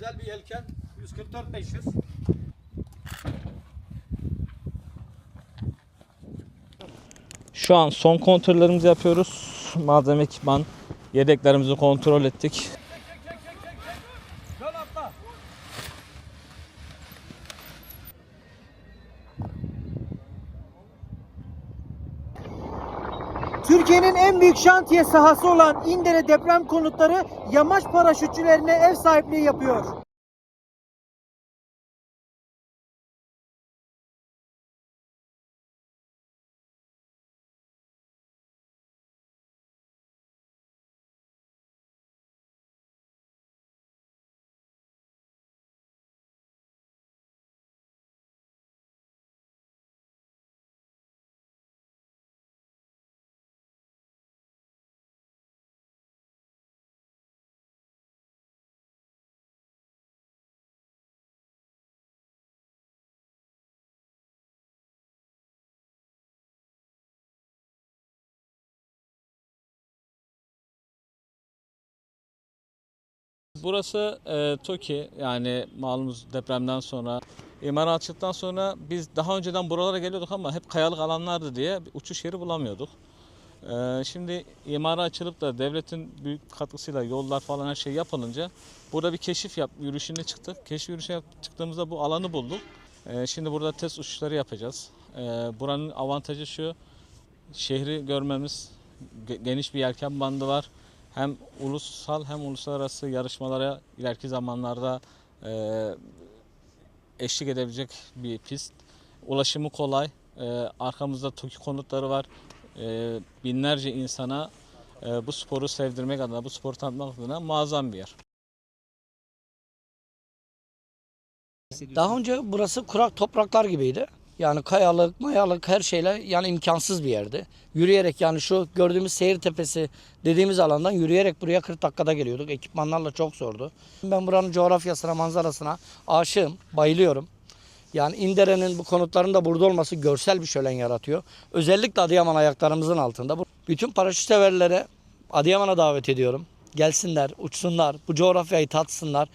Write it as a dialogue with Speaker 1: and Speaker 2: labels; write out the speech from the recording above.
Speaker 1: Güzel bir yelken. 144 500.
Speaker 2: Şu an son kontrollerimizi yapıyoruz. Malzeme ekipman yedeklerimizi kontrol ettik.
Speaker 3: Türkiye'nin en büyük şantiye sahası olan İndere deprem konutları yamaç paraşütçülerine ev sahipliği yapıyor.
Speaker 2: Burası e, TOKİ yani malumuz depremden sonra imar açıldıktan sonra biz daha önceden buralara geliyorduk ama hep kayalık alanlardı diye uçuş yeri bulamıyorduk. E, şimdi imara açılıp da devletin büyük katkısıyla yollar falan her şey yapılınca burada bir keşif yap, yürüyüşüne çıktık. Keşif yürüyüşüne çıktığımızda bu alanı bulduk. E, şimdi burada test uçuşları yapacağız. E, buranın avantajı şu şehri görmemiz ge- geniş bir yelken bandı var. Hem ulusal hem uluslararası yarışmalara ileriki zamanlarda e, eşlik edebilecek bir pist. Ulaşımı kolay. E, arkamızda TOKİ konutları var. E, binlerce insana e, bu sporu sevdirmek adına, bu sporu tanıtmak adına muazzam bir yer.
Speaker 4: Daha önce burası kurak topraklar gibiydi. Yani kayalık, mayalık her şeyle yani imkansız bir yerdi. Yürüyerek yani şu gördüğümüz seyir tepesi dediğimiz alandan yürüyerek buraya 40 dakikada geliyorduk. Ekipmanlarla çok zordu. Ben buranın coğrafyasına, manzarasına aşığım, bayılıyorum. Yani İndere'nin bu konutların da burada olması görsel bir şölen yaratıyor. Özellikle Adıyaman ayaklarımızın altında. Bütün paraşüt severlere Adıyaman'a davet ediyorum. Gelsinler, uçsunlar, bu coğrafyayı tatsınlar.